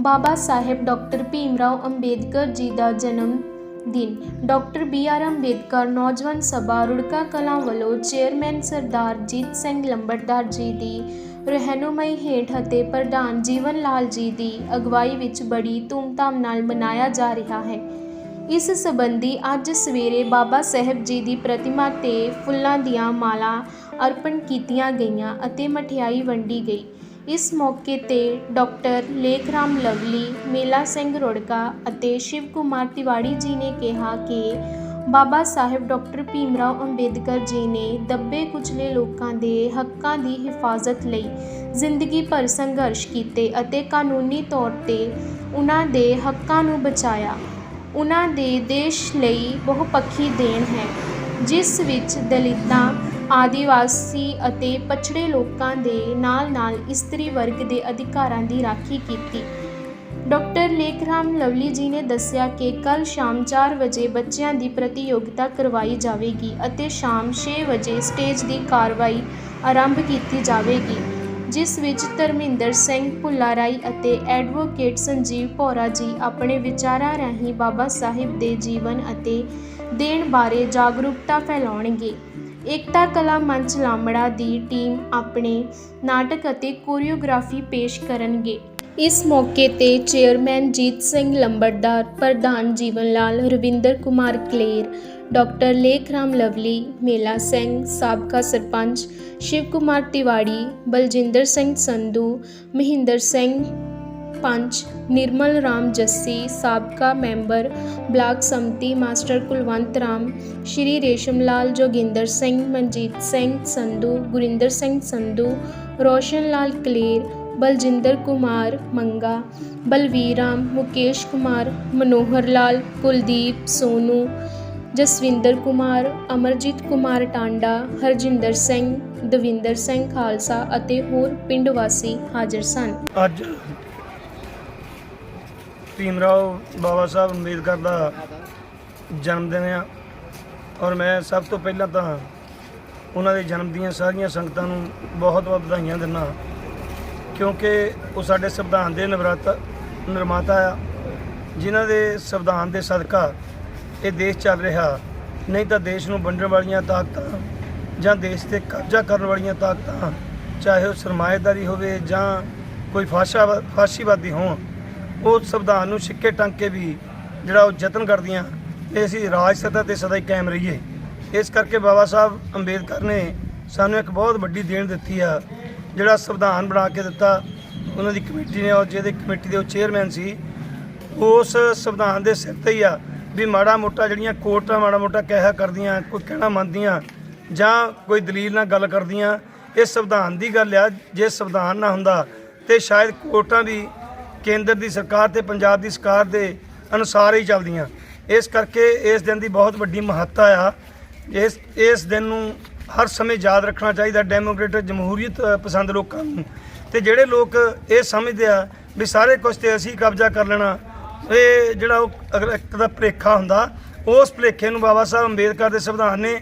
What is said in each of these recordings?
ਬਾਬਾ ਸਾਹਿਬ doctor Bhim Rao Ambedkar ji ਦਾ ਜਨਮ ਦਿਨ। ਡਾਕਟਰ ਬੀ ਆਰ ਅੰਬੇਦਕਰ ਨੌਜਵਾਨ ਸਭਾ ਰੁੜਕਾ ਕਲਾਂ ਵੱਲੋਂ ਚੇਅਰਮੈਨ ਸਰਦਾਰ ਜੀਤ ਸਿੰਘ ਲੰਬੜਦਾਰ ਜੀ ਦੀ ਰਹਿਨੁਮਾਈ ਹੇਠ ਅਤੇ ਪ੍ਰਧਾਨ ਜੀਵਨ ਲਾਲ ਜੀ ਦੀ ਅਗਵਾਈ ਵਿੱਚ ਬੜੀ ਧੂਮਧਾਮ ਨਾਲ ਮਨਾਇਆ ਜਾ ਰਿਹਾ ਹੈ। ਇਸ ਸੰਬੰਧੀ ਅੱਜ ਸਵੇਰੇ ਬਾਬਾ ਸਾਹਿਬ ਜੀ ਦੀ ਪ੍ਰਤਿਮਾ ਤੇ ਫੁੱਲਾਂ ਦੀਆਂ ਮਾਲਾ ਅਰਪਣ ਕੀਤੀਆਂ ਗਈਆਂ ਅਤੇ ਮਠਿਆਈ ਵੰਡੀ ਗਈ। ਇਸ ਮੌਕੇ ਤੇ ਡਾਕਟਰ ਲੇਖਰਾਮ ਲਵਲੀ, ਮੇਲਾ ਸਿੰਘ ਰੁੜਕਾ ਅਤੇ ਸ਼ਿਵ ਕੁਮਾਰ ਤਿਵਾੜੀ ਜੀ ਨੇ ਕਿਹਾ ਕਿ ਬਾਬਾ ਸਾਹਿਬ ਡਾਕਟਰ ਭੀਮਰਾਓ ਅੰਬੇਦਕਰ ਜੀ ਨੇ ਦੱਬੇ ਕੁਚਲੇ ਲੋਕਾਂ ਦੇ ਹੱਕਾਂ ਦੀ ਹਿਫਾਜ਼ਤ ਲਈ ਜ਼ਿੰਦਗੀ ਭਰ ਸੰਘਰਸ਼ ਕੀਤੇ ਅਤੇ ਕਾਨੂੰਨੀ ਤੌਰ ਤੇ ਉਹਨਾਂ ਦੇ ਹੱਕਾਂ ਨੂੰ ਬਚਾਇਆ। ਉਹਨਾਂ ਦੇ ਦੇਸ਼ ਲਈ ਬਹੁਪੱਖੀ ਦੇਣ ਹੈ, ਜਿਸ ਵਿੱਚ ਦਲਿਤਾਂ ਆਦੀਵਾਸੀ ਅਤੇ ਪਛੜੇ ਲੋਕਾਂ ਦੇ ਨਾਲ-ਨਾਲ ਇਸਤਰੀ ਵਰਗ ਦੇ ਅਧਿਕਾਰਾਂ ਦੀ ਰਾਖੀ ਕੀਤੀ। ਡਾਕਟਰ ਲੇਖਰਾਮ ਲਵਲੀ ਜੀ ਨੇ ਦੱਸਿਆ ਕਿ ਕੱਲ ਸ਼ਾਮ 4 ਵਜੇ ਬੱਚਿਆਂ ਦੀ ਪ੍ਰਤੀਯੋਗਤਾ ਕਰਵਾਈ ਜਾਵੇਗੀ ਅਤੇ ਸ਼ਾਮ 6 ਵਜੇ ਸਟੇਜ ਦੀ ਕਾਰਵਾਈ ਆਰੰਭ ਕੀਤੀ ਜਾਵੇਗੀ, ਜਿਸ ਵਿੱਚ ਧਰਮਿੰਦਰ ਸਿੰਘ ਭੁੱਲਾਰਾਈ ਅਤੇ ਐਡਵੋਕੇਟ ਸੰਜੀਵ ਭੋਰਾ ਜੀ ਆਪਣੇ ਵਿਚਾਰਾਂ ਰਾਹੀਂ ਬਾਬਾ ਸਾਹਿਬ ਦੇ ਜੀਵਨ ਅਤੇ ਦੇਣ ਬਾਰੇ ਜਾਗਰੂਕਤਾ ਫੈਲਾਉਣਗੇ। ਏਕਤਾ ਕਲਾ ਮੰਚ ਲਾਮੜਾ ਦੀ ਟੀਮ ਆਪਣੇ ਨਾਟਕ ਅਤੇ ਕੋਰੀਓਗ੍ਰਾਫੀ ਪੇਸ਼ ਕਰਨਗੇ। ਇਸ ਮੌਕੇ ਤੇ ਚੇਅਰਮੈਨ ਜੀਤ ਸਿੰਘ ਲੰਬੜਦਾਰ, ਪ੍ਰਧਾਨ ਜੀਵਨ ਲਾਲ, ਰਵਿੰਦਰ ਕੁਮਾਰ ਕਲੇਰ, ਡਾਕਟਰ ਲੇਖਰਾਮ ਲਵਲੀ, ਮੇਲਾ ਸਿੰਘ, ਸਾਬਕਾ ਸਰਪੰਚ ਸ਼ਿਵ ਕੁਮਾਰ ਤਿਵਾੜੀ, ਬਲਜਿੰਦਰ ਸਿੰਘ ਸੰਧੂ, ਮਹਿੰਦਰ ਸਿੰਘ ਪੰਚ ਨਿਰਮਲ ਰਾਮ ਜੱਸੀ, ਸਾਬਕਾ ਮੈਂਬਰ ਬਲਾਕ ਸੰਮਤੀ ਮਾਸਟਰ ਕੁਲਵੰਤ ਰਾਮ, ਸ਼੍ਰੀ ਰੇਸ਼ਮ ਲਾਲ ਜੋਗਿੰਦਰ ਸਿੰਘ, ਮਨਜੀਤ ਸਿੰਘ ਸੰਧੂ, ਗੁਰਿੰਦਰ ਸਿੰਘ ਸੰਧੂ ਰੋਸ਼ਨ ਲਾਲ ਕਲੇਰ, ਬਲਜਿੰਦਰ ਕੁਮਾਰ ਮੰਗਾ, ਬਲਵੀਰ ਰਾਮ, ਮੁਕੇਸ਼ ਕੁਮਾਰ, ਮਨੋਹਰ ਲਾਲ, ਕੁਲਦੀਪ ਸੋਨੂ, ਜਸਵਿੰਦਰ ਕੁਮਾਰ, ਅਮਰਜੀਤ ਕੁਮਾਰ ਟਾਂਡਾ, ਹਰਜਿੰਦਰ ਸਿੰਘ, ਦਵਿੰਦਰ ਸਿੰਘ ਖਾਲਸਾ ਅਤੇ ਹੋਰ ਪਿੰਡ ਵਾਸੀ ਹਾਜ਼ਰ ਸਨ। ਅੱਜ ਭੀਮ ਰਾਓ ਬਾਬਾ ਸਾਹਿਬ ਅੰਬੇਦਕਰ ਦਾ ਜਨਮ ਦਿਨ ਆ। ਔਰ ਮੈਂ ਸਭ ਤੋਂ ਪਹਿਲਾਂ ਤਾਂ ਉਹਨਾਂ ਦੇ ਜਨਮ ਦੀਆਂ ਸਾਰੀਆਂ ਸੰਗਤਾਂ ਨੂੰ ਬਹੁਤ ਬਹੁਤ ਵਧਾਈਆਂ ਦਿੰਦਾ ਕਿਉਂਕਿ ਉਹ ਸਾਡੇ ਸੰਵਿਧਾਨ ਦੇ ਨਿਵਰਤ ਨਿਰਮਾਤਾ ਆ। ਜਿਨ੍ਹਾਂ ਦੇ ਸੰਵਿਧਾਨ ਦੇ ਸਦਕਾ ਇਹ ਦੇਸ਼ ਚੱਲ ਰਿਹਾ। ਨਹੀਂ ਤਾਂ ਦੇਸ਼ ਨੂੰ ਵੰਡਣ ਵਾਲੀਆਂ ਤਾਕਤਾਂ ਜਾਂ ਦੇਸ਼ ਤੇ ਕਬਜ਼ਾ ਕਰਨ ਵਾਲੀਆਂ ਤਾਕਤਾਂ, ਚਾਹੇ ਉਹ ਸਰਮਾਏਦਾਰੀ ਹੋਵੇ ਜਾਂ ਕੋਈ ਫਾਸ਼ਾ ਫਾਸ਼ੀਵਾਦੀ ਹੋਣ ਉਹ ਸੰਵਿਧਾਨ ਨੂੰ ਸਿੱਕੇ ਟੰਗ ਕੇ ਵੀ ਜਿਹੜਾ ਉਹ ਯਤਨ ਕਰਦੀਆਂ ਕਿ ਅਸੀਂ ਰਾਜ ਸੱਤਾ ਤੇ ਸਦਾ ਹੀ ਕਾਇਮ ਰਹੀਏ। ਇਸ ਕਰਕੇ ਬਾਬਾ ਸਾਹਿਬ ਅੰਬੇਦਕਰ ਨੇ ਸਾਨੂੰ ਇੱਕ ਬਹੁਤ ਵੱਡੀ ਦੇਣ ਦਿੱਤੀ ਆ, ਜਿਹੜਾ ਸੰਵਿਧਾਨ ਬਣਾ ਕੇ ਦਿੱਤਾ। ਉਹਨਾਂ ਦੀ ਕਮੇਟੀ ਨੇ ਔਰ ਜਿਹਦੇ ਕਮੇਟੀ ਦੇ ਉਹ ਚੇਅਰਮੈਨ ਸੀ, ਉਸ ਸੰਵਿਧਾਨ ਦੇ ਸਿਰ ਤੇ ਹੀ ਆ ਵੀ ਮਾੜਾ ਮੋਟਾ ਜਿਹੜੀਆਂ ਕੋਰਟਾਂ ਮਾੜਾ ਮੋਟਾ ਕਹਿਆ ਕਰਦੀਆਂ, ਕੋਈ ਕਹਿਣਾ ਮੰਨਦੀਆਂ, ਜਾਂ ਕੋਈ ਦਲੀਲ ਨਾਲ ਗੱਲ ਕਰਦੀਆਂ। ਇਹ ਸੰਵਿਧਾਨ ਦੀ ਗੱਲ ਆ, ਜੇ ਸੰਵਿਧਾਨ ਨਾ ਹੁੰਦਾ ਤੇ ਸ਼ਾਇਦ ਕੋਰਟਾਂ ਵੀ ਕੇਂਦਰ ਦੀ ਸਰਕਾਰ ਤੇ ਪੰਜਾਬ ਦੀ ਸਰਕਾਰ ਦੇ ਅਨੁਸਾਰ ਹੀ ਚੱਲਦੀਆਂ। ਇਸ ਕਰਕੇ ਇਸ ਦਿਨ ਦੀ ਬਹੁਤ ਵੱਡੀ ਮਹੱਤਤਾ ਆ। ਇਸ ਇਸ ਦਿਨ ਨੂੰ ਹਰ ਸਮੇਂ ਯਾਦ ਰੱਖਣਾ ਚਾਹੀਦਾ ਡੈਮੋਕ੍ਰੇਟਿਕ ਜਮਹੂਰੀਅਤ ਪਸੰਦ ਲੋਕਾਂ ਨੂੰ। ਤੇ ਜਿਹੜੇ ਲੋਕ ਇਹ ਸਮਝਦੇ ਆ ਵੀ ਸਾਰੇ ਕੁਝ ਤੇ ਅਸੀਂ ਕਬਜ਼ਾ ਕਰ ਲੈਣਾ, ਇਹ ਜਿਹੜਾ ਉਹ ਇੱਕ ਦਾ ਭੁਲੇਖਾ ਹੁੰਦਾ। ਉਸ ਭੁਲੇਖੇ ਨੂੰ ਬਾਬਾ ਸਾਹਿਬ ਅੰਬੇਦਕਰ ਦੇ ਸੰਵਿਧਾਨ ਨੇ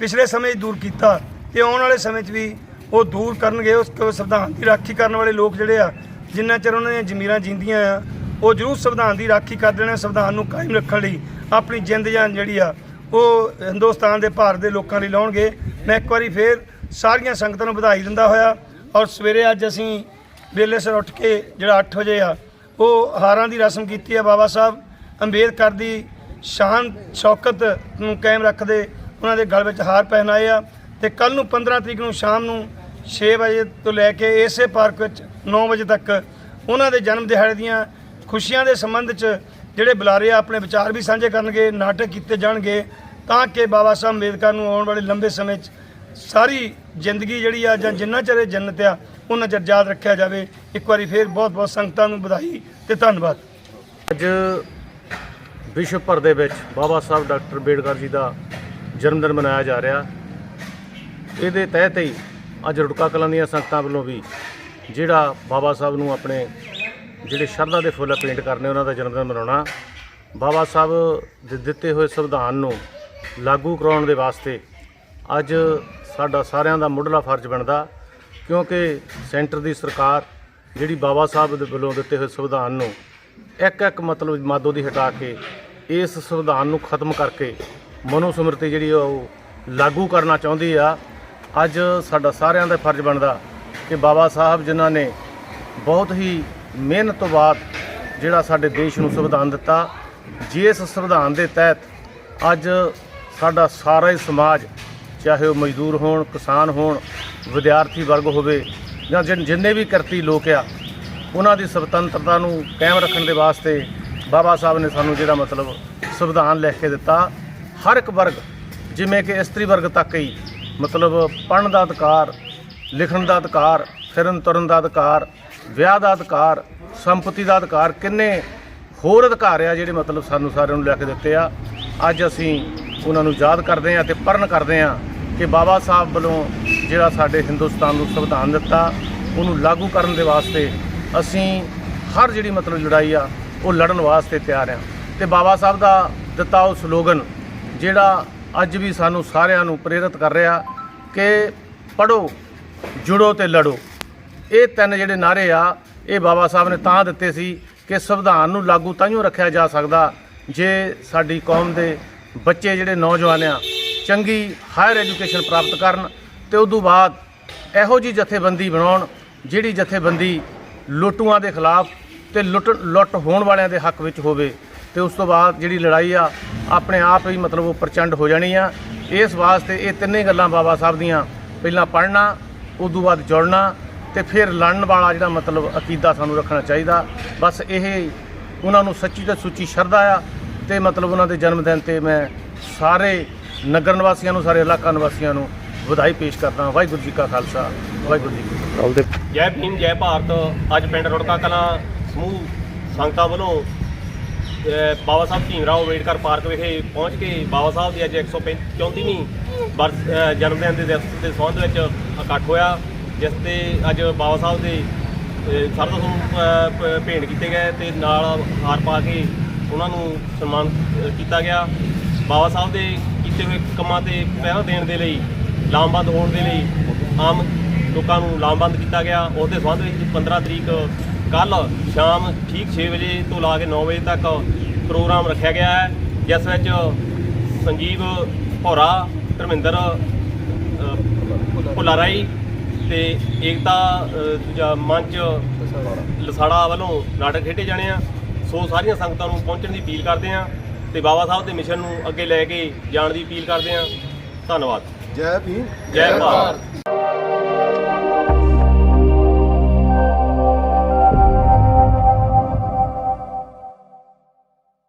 ਪਿਛਲੇ ਸਮੇਂ 'ਚ ਦੂਰ ਕੀਤਾ। ਤੇ ਆਉਣ ਵਾਲੇ ਸਮੇਂ 'ਚ ਵੀ ਉਹ ਦੂਰ ਕਰਨਗੇ ਉਸ ਸੰਵਿਧਾਨ ਦੀ ਰਾਖੀ ਕਰਨ ਵਾਲੇ ਲੋਕ ਜਿਹੜੇ ਆ ਜਿੰਨਾ ਚਿਰ ਉਹਨਾਂ ਦੀਆਂ ਜ਼ਮੀਰਾਂ ਜਿੰਦੀਆਂ ਆ, ਉਹ ਜ਼ਰੂਰ ਸੰਵਿਧਾਨ ਦੀ ਰਾਖੀ ਕਰਦੇ ਨੇ ਸੰਵਿਧਾਨ ਨੂੰ ਕਾਇਮ ਰੱਖਣ ਲਈ ਆਪਣੀ ਜਿੰਦ ਜਾਨ ਜਿਹੜੀ ਆ, ਉਹ ਹਿੰਦੁਸਤਾਨ ਦੇ ਭਾਰਤ ਦੇ ਲੋਕਾਂ ਲਈ ਲਾਉਣਗੇ। ਮੈਂ ਇੱਕ ਵਾਰੀ ਫੇਰ ਸਾਰੀਆਂ ਸੰਗਤਾਂ ਨੂੰ ਵਧਾਈ ਦਿੰਦਾ ਹੋਇਆ ਔਰ ਸਵੇਰੇ ਅੱਜ ਅਸੀਂ ਵੇਲੇ ਸਿਰ ਉੱਠ ਕੇ ਜਿਹੜਾ 8 ਵਜੇ ਆ, ਉਹ ਹਾਰਾਂ ਦੀ ਰਸਮ ਕੀਤੀ ਆ ਬਾਬਾ ਸਾਹਿਬ ਅੰਬੇਦਕਰ ਦੀ ਸ਼ਾਨ, ਸ਼ੌਕਤ ਨੂੰ ਕਾਇਮ ਰੱਖਦੇ ਉਹਨਾਂ ਦੇ ਗਲ ਵਿੱਚ ਹਾਰ ਪਹਿਨਾਏ ਆ ਤੇ ਕੱਲ ਨੂੰ 15 ਤਰੀਕ ਨੂੰ ਸ਼ਾਮ ਨੂੰ 6 ਵਜੇ ਤੋਂ ਲੈ ਕੇ ਇਸੇ ਪਾਰਕ ਵਿੱਚ 9 ਵਜੇ ਤੱਕ ਉਹਨਾਂ ਦੇ ਜਨਮ ਦਿਹਾੜੇ ਦੀਆਂ ਖੁਸ਼ੀਆਂ ਦੇ ਸੰਬੰਧ 'ਚ ਜਿਹੜੇ ਬੁਲਾਰੇ ਆ, ਆਪਣੇ ਵਿਚਾਰ ਵੀ ਸਾਂਝੇ ਕਰਨਗੇ, ਨਾਟਕ ਕੀਤੇ ਜਾਣਗੇ, ਤਾਂ ਕਿ ਬਾਬਾ ਸਾਹਿਬ ਅੰਬੇਦਕਰ ਨੂੰ ਆਉਣ ਵਾਲੇ ਲੰਬੇ ਸਮੇਂ 'ਚ ਸਾਰੀ ਜ਼ਿੰਦਗੀ ਜਿਹੜੀ ਆ ਜਾਂ ਜਿੰਨਾ ਚਿਰ ਇਹ ਜੰਨਤ ਆ ਉਹਨਾਂ ਚਿਰ ਯਾਦ ਰੱਖਿਆ ਜਾਵੇ। ਇੱਕ ਵਾਰੀ ਫੇਰ ਬਹੁਤ ਬਹੁਤ ਸੰਗਤਾਂ ਨੂੰ ਵਧਾਈ ਤੇ ਧੰਨਵਾਦ। ਅੱਜ ਵਿਸ਼ਵ ਭਰ ਦੇ ਵਿੱਚ ਬਾਬਾ ਸਾਹਿਬ ਡਾਕਟਰ ਅੰਬੇਡਕਰ ਜੀ ਦਾ ਜਨਮ ਦਿਨ ਮਨਾਇਆ ਜਾ ਰਿਹਾ। ਇਹਦੇ ਤਹਿਤ ਹੀ ਅੱਜ ਰੁੜਕਾ ਕਲਾਂ ਦੀਆਂ ਸੰਗਤਾਂ ਵੱਲੋਂ ਵੀ ਜਿਹੜਾ ਬਾਬਾ ਸਾਹਿਬ ਨੂੰ ਆਪਣੇ ਜਿਹੜੇ ਸ਼ਰਧਾ ਦੇ ਫੁੱਲ ਪੇਂਟ ਕਰਨੇ ਉਹਨਾਂ ਦਾ ਜਨਮ ਦਿਨ ਮਨਾਉਣਾ, ਬਾਬਾ ਸਾਹਿਬ ਦੇ ਦਿੱਤੇ ਹੋਏ ਸੰਵਿਧਾਨ ਨੂੰ ਲਾਗੂ ਕਰਾਉਣ ਦੇ ਵਾਸਤੇ ਅੱਜ ਸਾਡਾ ਸਾਰਿਆਂ ਦਾ ਮੁੱਢਲਾ ਫਰਜ਼ ਬਣਦਾ, ਕਿਉਂਕਿ ਸੈਂਟਰ ਦੀ ਸਰਕਾਰ ਜਿਹੜੀ ਬਾਬਾ ਸਾਹਿਬ ਦੇ ਵੱਲੋਂ ਦਿੱਤੇ ਹੋਏ ਸੰਵਿਧਾਨ ਨੂੰ ਇੱਕ ਇੱਕ ਮਤਲਬ ਮਾਦੋ ਦੀ ਹਟਾ ਕੇ ਇਸ ਸੰਵਿਧਾਨ ਨੂੰ ਖਤਮ ਕਰਕੇ ਮਨੋ ਸਮ੍ਰਿਤੀ ਜਿਹੜੀ ਆ ਉਹ ਲਾਗੂ ਕਰਨਾ ਚਾਹੁੰਦੀ ਆ ਅੱਜ ਸਾਡਾ ਸਾਰਿਆਂ ਦਾ ਫਰਜ਼ ਬਣਦਾ ਕਿ ਬਾਬਾ ਸਾਹਿਬ ਜਿਨ੍ਹਾਂ ਨੇ ਬਹੁਤ ਹੀ ਮਿਹਨਤ ਤੋਂ ਬਾਅਦ ਜਿਹੜਾ ਸਾਡੇ ਦੇਸ਼ ਨੂੰ ਸੰਵਿਧਾਨ ਦਿੱਤਾ, ਜਿਸ ਸੰਵਿਧਾਨ ਦੇ ਤਹਿਤ ਅੱਜ ਸਾਡਾ ਸਾਰਾ ਹੀ ਸਮਾਜ, ਚਾਹੇ ਉਹ ਮਜ਼ਦੂਰ ਹੋਣ, ਕਿਸਾਨ ਹੋਣ, ਵਿਦਿਆਰਥੀ ਵਰਗ ਹੋਵੇ ਜਾਂ ਜਿਨ- ਜਿੰਨੇ ਵੀ ਕਰਤੀ ਲੋਕ ਆ, ਉਹਨਾਂ ਦੀ ਸੁਤੰਤਰਤਾ ਨੂੰ ਕਾਇਮ ਰੱਖਣ ਦੇ ਵਾਸਤੇ ਬਾਬਾ ਸਾਹਿਬ ਨੇ ਸਾਨੂੰ ਜਿਹੜਾ ਮਤਲਬ ਸੰਵਿਧਾਨ ਲਿਖ ਕੇ ਦਿੱਤਾ। ਹਰ ਇੱਕ ਵਰਗ, ਜਿਵੇਂ ਕਿ ਇਸਤਰੀ ਵਰਗ ਤੱਕ ਹੀ ਮਤਲਬ ਪੜ੍ਹਨ ਦਾ ਅਧਿਕਾਰ, ਲਿਖਣ ਦਾ ਅਧਿਕਾਰ, ਫਿਰਨ ਤੁਰਨ ਦਾ ਅਧਿਕਾਰ, ਵਿਆਹ ਦਾ ਅਧਿਕਾਰ, ਸੰਪਤੀ ਦਾ ਅਧਿਕਾਰ, ਕਿੰਨੇ ਹੋਰ ਅਧਿਕਾਰ ਆ ਜਿਹੜੇ ਮਤਲਬ ਸਾਨੂੰ ਸਾਰਿਆਂ ਨੂੰ ਲੈ ਕੇ ਦਿੱਤੇ ਆ। ਅੱਜ ਅਸੀਂ ਉਹਨਾਂ ਨੂੰ ਯਾਦ ਕਰਦੇ ਆ ਤੇ ਪਰਨ ਕਰਦੇ ਆ ਕਿ ਬਾਬਾ ਸਾਹਿਬ ਵੱਲੋਂ ਜਿਹੜਾ ਸਾਡੇ ਹਿੰਦੁਸਤਾਨ ਨੂੰ ਸੰਵਿਧਾਨ ਦਿੱਤਾ, ਉਹਨੂੰ ਲਾਗੂ ਕਰਨ ਦੇ ਵਾਸਤੇ ਅਸੀਂ ਹਰ ਜਿਹੜੀ ਮਤਲਬ ਲੜਾਈ ਆ, ਉਹ ਲੜਨ ਵਾਸਤੇ ਤਿਆਰ ਆ ਤੇ ਬਾਬਾ ਸਾਹਿਬ ਦਾ ਦਿੱਤਾ ਉਹ ਸਲੋਗਨ, ਜਿਹੜਾ ਅੱਜ ਵੀ ਸਾਨੂੰ ਸਾਰਿਆਂ ਨੂੰ ਪ੍ਰੇਰਿਤ ਕਰ ਰਿਹਾ ਕਿ ਪੜੋ ਜੁੜੋ ਤੇ ਲੜੋ। ਇਹ ਤਿੰਨ ਜਿਹੜੇ ਨਾਰੇ ਆ, ਇਹ ਬਾਬਾ ਸਾਹਿਬ ਨੇ ਤਾਂ ਦਿੱਤੇ ਸੀ ਕਿ ਸੰਵਿਧਾਨ ਨੂੰ ਲਾਗੂ ਤਾਂਹੀਓ ਰੱਖਿਆ ਜਾ ਸਕਦਾ ਜੇ ਸਾਡੀ ਕੌਮ ਦੇ ਬੱਚੇ ਜਿਹੜੇ ਨੌਜਵਾਨ ਆ, ਚੰਗੀ ਹਾਇਰ ਐਜੂਕੇਸ਼ਨ ਪ੍ਰਾਪਤ ਕਰਨ ਤੇ ਉਦੋਂ ਬਾਅਦ ਇਹੋ ਜੀ ਜਥੇਬੰਦੀ ਬਣਾਉਣ ਜਿਹੜੀ ਜਥੇਬੰਦੀ ਲੁੱਟੂਆਂ ਦੇ ਖਿਲਾਫ ਤੇ ਲੁੱਟ ਲੁੱਟ ਹੋਣ ਵਾਲਿਆਂ ਦੇ ਹੱਕ ਵਿੱਚ ਹੋਵੇ ਤੇ ਉਸ ਤੋਂ ਬਾਅਦ ਜਿਹੜੀ ਲੜਾਈ ਆ ਆਪਣੇ ਆਪ ਹੀ ਮਤਲਬ ਉਹ ਪ੍ਰਚੰਡ ਹੋ ਜਾਣੀ ਆ। ਇਸ ਵਾਸਤੇ ਇਹ ਤਿੰਨੇ ਗੱਲਾਂ ਬਾਬਾ ਸਾਹਿਬ ਦੀਆਂ, ਪਹਿਲਾਂ ਪੜ੍ਹਨਾ, ਉਦੋਂ ਬਾਅਦ ਜੁੜਨਾ ਤੇ ਫਿਰ ਲੜਨ ਵਾਲਾ ਜਿਹੜਾ ਮਤਲਬ ਅਕੀਦਾ ਸਾਨੂੰ ਰੱਖਣਾ ਚਾਹੀਦਾ। ਬਸ ਇਹ ਉਹਨਾਂ ਨੂੰ ਸੱਚੀ ਤੇ ਸੁੱਚੀ ਸ਼ਰਧਾ ਆ ਤੇ ਮਤਲਬ ਉਹਨਾਂ ਦੇ ਜਨਮ ਦਿਨ ਤੇ ਮੈਂ ਸਾਰੇ ਨਗਰ ਨਿਵਾਸੀਆਂ ਨੂੰ, ਸਾਰੇ ਇਲਾਕਾ ਨਿਵਾਸੀਆਂ ਨੂੰ ਵਧਾਈ ਪੇਸ਼ ਕਰਦਾ। ਵਾਹਿਗੁਰੂ ਜੀ ਕਾ ਖਾਲਸਾ, ਵਾਹਿਗੁਰੂ ਜੀ ਕੀ ਫਤਿਹ। ਜੈ ਭੀਮ, ਜੈ ਭਾਰਤ। ਅੱਜ ਪਿੰਡ ਰੁੜਕਾ ਕਲਾਂ ਸਮੂਹ ਸੰਗਤਾਂ ਵੱਲੋਂ ਬਾਬਾ ਸਾਹਿਬ ਭੀਮ ਰਾਓ ਅੰਬੇਡਕਰ ਪਾਰਕ ਵਿਖੇ ਪਹੁੰਚ ਕੇ ਬਾਬਾ ਸਾਹਿਬ ਦੀ ਅੱਜ 134ਵੀਂ ਬਰਸ ਅਹ, ਜਨਮ ਦਿਨ ਦੇ ਦਿਵਸ ਦੇ ਸੰਬੰਧ ਵਿੱਚ ਇਕੱਠ ਹੋਇਆ ਜਿਸ ਤੇ ਅੱਜ ਬਾਬਾ ਸਾਹਿਬ ਦੇ ਅਹ, ਨੂੰ ਭੇਂਟ ਕੀਤੇ ਗਏ ਤੇ ਨਾਲ ਹਾਰ ਪਾ ਕੇ ਉਹਨਾਂ ਨੂੰ ਸਨਮਾਨ ਕੀਤਾ ਗਿਆ। ਬਾਬਾ ਸਾਹਿਬ ਦੇ ਕੀਤੇ ਹੋਏ ਕੰਮਾਂ ਤੇ ਪਹਿਰਾ ਦੇਣ ਦੇ ਲਈ ਲਾਮਬੰਦ ਹੋਣ ਦੇ ਲਈ ਆਮ ਲੋਕਾਂ ਨੂੰ ਲਾਮਬੰਦ ਕੀਤਾ ਗਿਆ। ਉਸ ਦੇ ਸੰਬੰਧ ਵਿੱਚ 15 ਤਰੀਕ ਕੱਲ ਸ਼ਾਮ ਠੀਕ 6 ਵਜੇ ਤੋਂ ਲਾ ਕੇ 9 ਵਜੇ ਤੱਕ ਪ੍ਰੋਗਰਾਮ ਰੱਖਿਆ ਗਿਆ ਹੈ ਜਿਸ ਵਿੱਚ ਸੰਜੀਵ ਭੌਰਾ ਧਰਮਿੰਦਰ ਭੁੱਲਾਰਾਈ ਤੇ ਏਕਤਾ ਦੂਜਾ ਮੰਚ ਲਸਾੜਾ ਵੱਲੋਂ ਨਾਟਕ ਖੇਡੇ ਜਾਣੇ ਆ। ਸੋ ਸਾਰੀਆਂ ਸੰਗਤਾਂ ਨੂੰ ਪਹੁੰਚਣ ਦੀ ਅਪੀਲ ਕਰਦੇ ਆ ਤੇ ਬਾਬਾ ਸਾਹਿਬ ਦੇ ਮਿਸ਼ਨ ਨੂੰ ਅੱਗੇ ਲੈ ਕੇ ਜਾਣ ਦੀ ਅਪੀਲ ਕਰਦੇ ਆ। ਧੰਨਵਾਦ। ਜੈ ਭੀਮ। ਜੈ ਭਾਰਤ।